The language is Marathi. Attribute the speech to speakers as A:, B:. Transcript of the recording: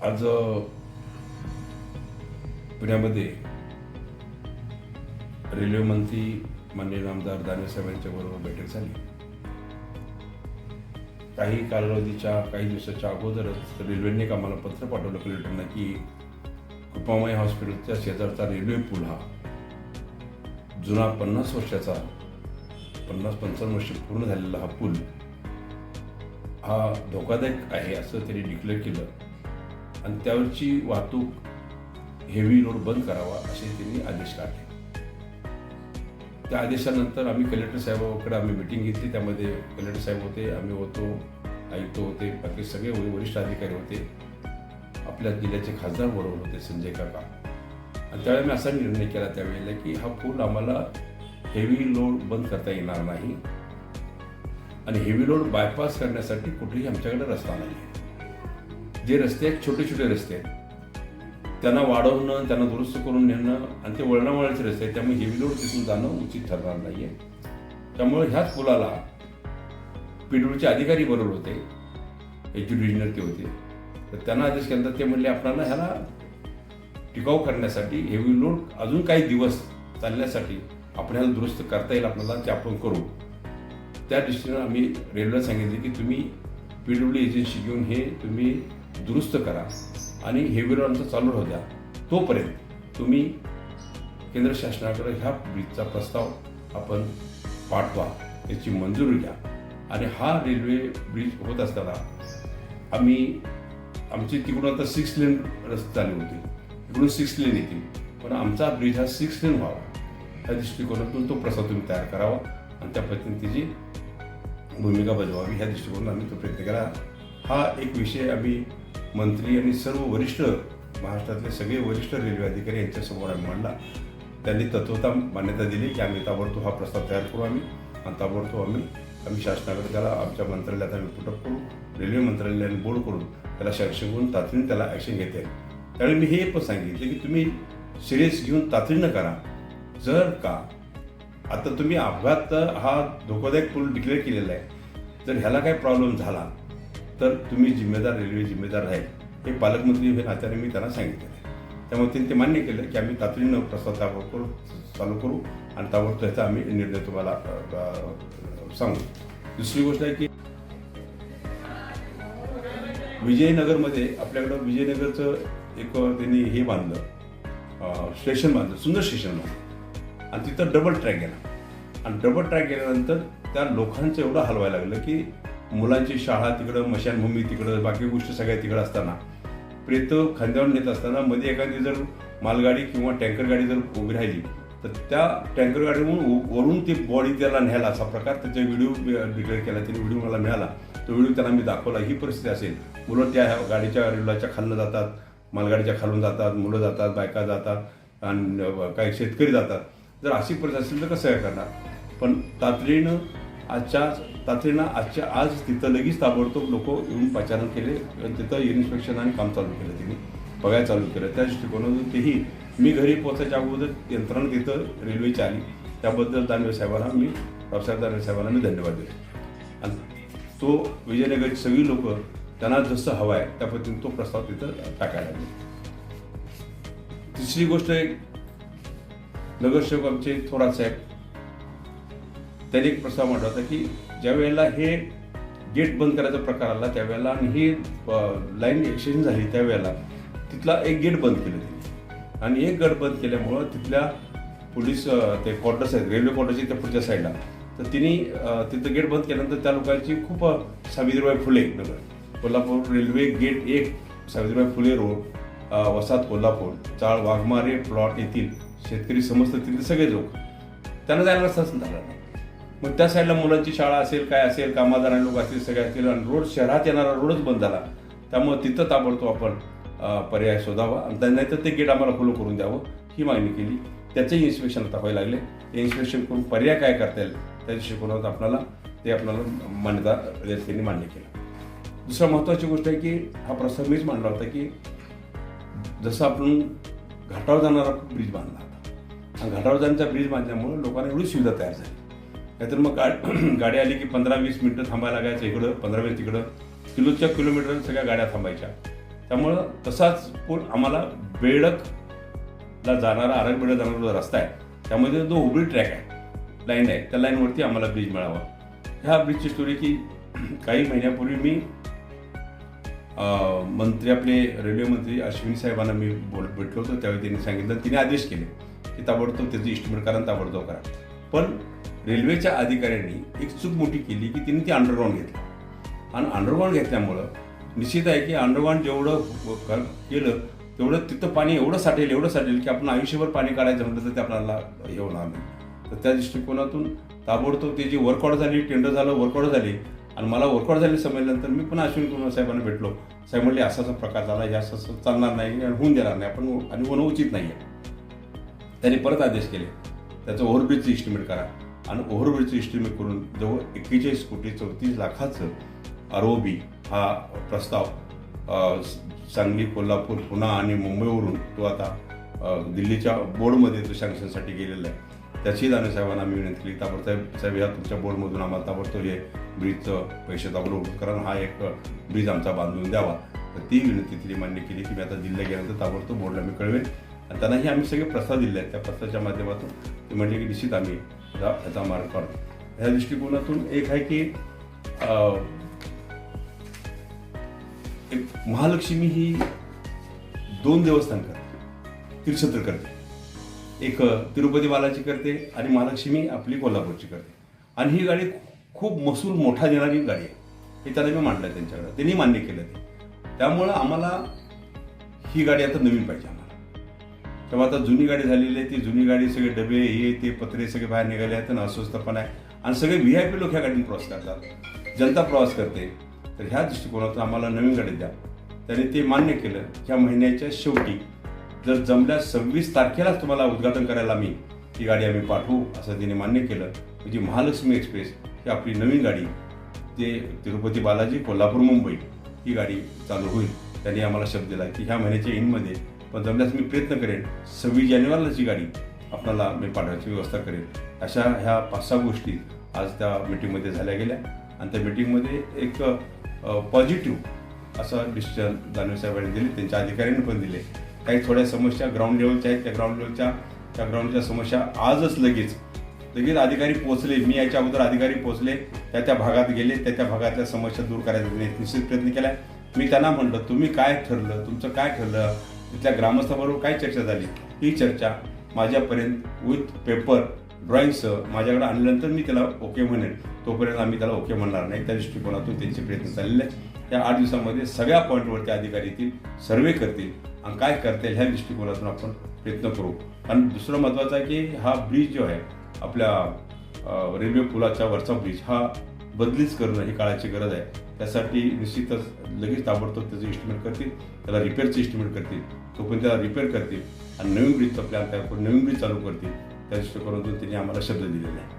A: आज पुण्यामध्ये रेल्वे मंत्री माननीय आमदार दानवे यांच्या बरोबर बैठक झाली. काही कालावधीच्या काही दिवसाच्या अगोदरच रेल्वेने आम्हाला पत्र पाठवलं कलेक्टरना की कृपामाई हॉस्पिटलच्या शेजारचा रेल्वे पूल हा जुना पन्नास वर्षाचा पन्नास पंचावन्न वर्ष पूर्ण झालेला हा पूल हा धोकादायक आहे असं त्यांनी डिक्लेअर केलं. आणि त्यावरची वाहतूक हेवी रोड बंद करावा असे त्यांनी आदेश काढले. त्या आदेशानंतर आम्ही कलेक्टर साहेबांकडे आम्ही मिटिंग घेतली. त्यामध्ये कलेक्टर साहेब होते आम्ही होतो आयुक्त होते बाकी सगळे वरिष्ठ अधिकारी होते. आपल्या जिल्ह्याचे खासदार बरोबर होते संजय काका. आणि त्यावेळी मी असा निर्णय केला त्यावेळेला की हा पूल आम्हाला हेवी लोड बंद करता येणार नाही. आणि हेवी लोड बायपास करण्यासाठी कुठेही आमच्याकडे रस्ता नाही आहे जे रस्ते आहेत छोटे छोटे रस्ते आहेत. त्यांना वाढवणं त्यांना दुरुस्त करून नेणं आणि ते वळणावळाचे रस्ते आहेत त्यामुळे हेवी लोड तिथून जाणं उचित ठरणार नाही आहे त्यामुळे ह्याच पुलाला पिडूळचे अधिकारी बरोबर होते एच डिव्हिजनर ते होते. तर त्यांना आदेश केला ते म्हणले आपल्याला ह्याला टिकाऊ करण्यासाठी हेवी लोड अजून काही दिवस चालण्यासाठी आपण ह्याला दुरुस्त करता येईल आपल्याला ते आपण करू. त्या दृष्टीनं आम्ही रेल्वेला सांगितले की तुम्ही पी डब्ल्यू एजन्सी घेऊन हे तुम्ही दुरुस्त करा आणि हेवी लोड चालू राहू द्या. तोपर्यंत तुम्ही केंद्र शासनाकडे ह्या ब्रिजचा प्रस्ताव आपण पाठवा याची मंजुरी घ्या. आणि हा रेल्वे ब्रिज होत असताना आम्ही आमची तिकडून आता सिक्स लेन रस्ते चालू होते. इकडून सिक्स लेन येतील. पण आमचा ब्रिज हा सिक्स लेन व्हावा. त्या दृष्टिकोनातून तो प्रस्ताव तुम्ही तयार करावा आणि त्या पद्धतीने तिची भूमिका बजवावी. ह्या दृष्टिकोनातून आम्ही तो प्रयत्न केला. हा एक विषय आम्ही मंत्री आणि सर्व वरिष्ठ महाराष्ट्रातले सगळे वरिष्ठ रेल्वे अधिकारी यांच्यासमोर आम्ही मांडला. त्यांनी तत्वता मान्यता दिली की आम्ही ताबडतोब हा प्रस्ताव तयार करू आम्ही. आणि ताबडतोब आम्ही आम्ही शासनाकडे त्याला आमच्या मंत्रालयात आम्ही पुटअप करू रेल्वे मंत्रालयाने बोर्ड करून त्याला सँक्शन करून तातडीने त्याला ॲक्शन घेते त्यावेळी मी हे पण सांगितले की तुम्ही सिरियस घेऊन तातडीनं करा. जर का आता तुम्ही अपघात हा धोकादायक पूल डिक्लेअर केलेला आहे जर ह्याला काही प्रॉब्लेम झाला तर तुम्ही जिम्मेदार रेल्वे जिम्मेदार राहील. हे पालकमंत्री हे नात्याने मी त्यांना सांगितलेलं आहे. त्यामुळे त्यांनी ते मान्य केलं की आम्ही तातडीनं प्रस्ताव ताबडतोब चालू करू आणि ताबडतोब ह्याचा आम्ही निर्णय तुम्हाला सांगू. दुसरी गोष्ट आहे की विजयनगरमध्ये आपल्याकडं विजयनगरचं एक त्यांनी हे बांधलं स्टेशन बांधलं सुंदर स्टेशन बांधलं. आणि तिथं डबल ट्रॅक गेला. आणि डबल ट्रॅक गेल्यानंतर त्या लोकांचं एवढं हलवायला लागलं की मुलांची शाळा तिकडं मशानभूमी तिकडं बाकी गोष्टी सगळ्या तिकडं असताना. प्रेत खांद्यावर नेत असताना मध्ये एखादी जर मालगाडी किंवा टँकर गाडी जर उभी राहिली तर त्या टँकर गाडीवरून वरून ती बॉडी त्याला न्यायला असा प्रकार त्याचा व्हिडिओ डिक्लेअर केला त्याने व्हिडिओ मला मिळाला. तो व्हिडिओ त्यांना मी दाखवला. ही परिस्थिती असेल. मुलं त्या ह्या गाडीच्या रेल्वेच्या खालनं जातात मालगाडीच्या खालून जातात मुलं जातात बायका जातात आणि काही शेतकरी जातात. जर अशी परिस्थिती असेल तर कसं काय करणार? पण तातडीनं आजच्या तातडीनं आजच्या आज तिथं लगेच ताबडतोब लोक येऊन पाचारण केले. आणि तिथं इन्स्पेक्शन आणि काम चालू केलं त्यांनी बघायला चालू केलं. त्या दृष्टिकोनातून तेही मी घरी पोहोचायच्या अगोदर यंत्रणा तिथं रेल्वेची आली त्याबद्दल दानवे साहेबांना मी रावसाहेब दानवे साहेबांना मी धन्यवाद दिले आणि तो विजयनगरची सगळी लोक त्यांना जसं हवं आहे त्या पद्धतीने तो प्रस्ताव तिथं टाकायला लागले. तिसरी गोष्ट एक नगरसेवक आमचे थोरात साहेब त्यांनी एक प्रस्ताव मांडला होता की ज्या वेळेला हे गेट बंद करायचा प्रकार आला त्यावेळेला आणि ही लाईन एक्सचेंज झाली त्यावेळेला तिथला एक गेट बंद केलं त्यांनी आणि एक गेट बंद केल्यामुळं तिथल्या पोलीस ते क्वार्टर्स आहेत रेल्वे क्वार्टरची त्या पुढच्या साईडला तर तिने तिथं गेट बंद केल्यानंतर त्या लोकांची खूप सावित्रीबाई फुले नगर कोल्हापूर रेल्वे गेट एक सावित्रीबाई फुले रोड वसात वसाहत कोल्हापूर चाळ वाघमारे प्लॉट येथील शेतकरी समस्त तिथले सगळे लोक. त्यांना जायला रस्ताच झाला नाही मग त्या साईडला मुलांची शाळा असेल काय असेल कामादार लोक असतील सगळे असतील आणि रोड शहरात येणारा रोडच बंद झाला. त्यामुळे तिथं ताबडतोब आपण पर्याय शोधावा. आणि नाहीतर ते गेट आम्हाला खुलं करून द्यावं ही मागणी केली. त्याचंही इन्स्पेक्शन आता व्हायला लागले. ते इन्स्पेक्शन करून पर्याय काय करता येईल त्या दृष्टिकोनात आपल्याला ते आपल्याला मान्यता त्यांनी मान्य केलं. दुसरा महत्त्वाची गोष्ट आहे की हा प्रस्ताव मीच मांडला होता की जसं आपण घाटावर जाणारा ब्रिज बांधला होता. आणि घाटावर जाण्याचा ब्रिज बांधल्यामुळे लोकांना एवढी सुविधा तयार झाली. नाहीतर मग गाडी गाडी आली की पंधरा वीस मिनटं थांबायला लागायचं इकडं पंधरा वीस तिकडं. किलोच्या किलोमीटर सगळ्या गाड्या थांबायच्या. त्यामुळं तसाच पूल आम्हाला बेडकला जाणारा आरग बेडक जाणारा जो रस्ता आहे त्यामध्ये जो हुबळी ट्रॅक आहे लाईन आहे त्या लाईनवरती आम्हाला ब्रिज मिळावा. ह्या ब्रिजची स्टोरी की काही महिन्यापूर्वी मी मंत्री आपले रेल्वे मंत्री अश्विनी साहेबांना मी बोल भेटलो होतो त्यावेळी त्यांनी सांगितलं तिने आदेश केले की ताबडतोब त्याचं इस्टिमेट करा ताबडतोब करा. पण रेल्वेच्या अधिकाऱ्यांनी एक चूक मोठी केली की तिने ती अंडरग्राऊंड घेतली. आणि अंडरग्राऊंड घेतल्यामुळं निश्चित आहे की अंडरग्राऊंड जेवढं केलं तेवढं तिथं पाणी एवढं साठेल एवढं साठेल की आपण आयुष्यभर पाणी काढायचं म्हटलं तर ते आपल्याला हे होणार नाही. तर त्या दृष्टिकोनातून ताबडतोब त्याची वर्कआउट झाली टेंडर झालं वर्कआउट झाली आणि मला वर्कआउट झाली समजल्यानंतर मी पण अश्विन कुमार साहेबांना भेटलो. साहेब म्हणले असा असा प्रकार झाला हे असं असं चालणार नाही आणि होऊन देणार नाही आपण आणि होणं उचित नाही आहे त्यांनी परत आदेश केले. त्याचं ओव्हरब्रिजचं इस्टिमेट करा. आणि ओव्हरब्रिजचं इस्टिमेट करून जवळ एक्केचाळीस कोटी चौतीस लाखाचं आर ओ बी हा प्रस्ताव सांगली कोल्हापूर पुणे आणि मुंबईवरून तो आता दिल्लीच्या बोर्डमध्ये तो सँक्शनसाठी गेलेला आहे. त्याची दानवे साहेबांना आम्ही विनंती केली. ताबडतोब साहेब या तुमच्या बोर्डमधून आम्हाला ताबडतोब हे ब्रिजचं पैसे ताबडतोब कारण हा एक ब्रिज आमचा बांधून द्यावा. तर ती विनंती तिने मान्य केली की मी आता दिल्लीला गेल्यानंतर ताबडतोब बोर्डला मी कळवेन. आणि त्यांनाही आम्ही सगळे प्रस्ताव दिले आहेत. त्या प्रस्तावाच्या माध्यमातून ते म्हणले की निश्चित आम्ही या- याचा ह्या दृष्टिकोनातून एक आहे की अं, एक महालक्ष्मी ही दोन देवस्थान करते. तीर्थक्षेत्र करते. एक तिरुपती बालाची करते आणि महालक्ष्मी आपली कोल्हापूरची करते. आणि ही गाडी खूप महसूल मोठा देणारी गाडी आहे. हे त्याला मी मांडलं त्यांच्याकडे. त्यांनी मान्य केलं ते. त्यामुळं आम्हाला ही गाडी आता नवीन पाहिजे. तेव्हा आता जुनी गाडी झालेली आहे ती जुनी गाडी सगळे डबे हे ते पत्रे सगळे बाहेर निघाले आहेत आणि अस्वस्थपणा आहे. आणि सगळे व्ही आय पी लोक ह्या गाडीने प्रवास करतात. जनता प्रवास करते. तर ह्या दृष्टिकोनातून आम्हाला नवीन गाडी द्या. त्याने ते मान्य केलं. ह्या महिन्याच्या शेवटी जर जमल्या सव्वीस तारखेलाच तुम्हाला उद्घाटन करायला आम्ही ही गाडी आम्ही पाठवू असं तिने मान्य केलं. म्हणजे महालक्ष्मी एक्सप्रेस ही आपली नवीन गाडी ते तिरुपती बालाजी कोल्हापूर मुंबई ही गाडी चालू होईल. त्यांनी आम्हाला शब्द दिला की ह्या महिन्याच्या एंडमध्ये पण जमल्यास मी प्रयत्न करेन सव्वीस जानेवारीलाची गाडी आपणाला मी पाठवायची व्यवस्था करेन. अशा ह्या पाच सहा गोष्टी आज त्या मिटिंगमध्ये झाल्या गेल्या. आणि त्या मिटिंगमध्ये एक पॉझिटिव्ह असा डिसिजन दानवे साहेबांनी दिले त्यांच्या अधिकाऱ्यांनी पण दिले. काही थोड्या समस्या ग्राउंड लेवलच्या आहेत त्या ग्राउंड लेवलच्या त्या ग्राउंडच्या समस्या आजच लगेच लगेच अधिकारी पोहोचले. मी याच्या अगोदर अधिकारी पोहोचले त्या त्या भागात गेले त्या त्या भागातल्या समस्या दूर करायचा निश्चित प्रयत्न केला. मी त्यांना म्हटलं तुम्ही काय ठरलं तुमचं काय ठरलं? तिथल्या ग्रामस्थाबरोबर काय चर्चा झाली? ही चर्चा माझ्यापर्यंत विथ पेपर ड्रॉइंगसह माझ्याकडे आणल्यानंतर मी त्याला ओके म्हणेन. तोपर्यंत आम्ही त्याला ओके म्हणणार नाही. त्या दृष्टिकोनातून त्यांचे प्रयत्न चाललेले आहेत या आठ दिवसामध्ये सगळ्या पॉईंटवरती अधिकारी येतील सर्वे करतील. आणि काय करतील ह्या दृष्टिकोनातून आपण प्रयत्न करू. आणि दुसरं महत्त्वाचं आहे की हा ब्रिज जो आहे आपल्या रेल्वे पुलाच्या वरचा ब्रिज हा बदलीच करणं ही काळाची गरज आहे. त्यासाठी निश्चितच लगेच ताबडतोब त्याचं इस्टिमेट करतील त्याला रिपेअरचं इस्टिमेट करतील तोपर्यंत त्याला रिपेअर करतील आणि नवीन ब्रिजचा प्लॅन तयार करून नवीन ब्रिज चालू करतील. त्या दृष्टिकोनातून त्यांनी आम्हाला शब्द दिलेला आहे.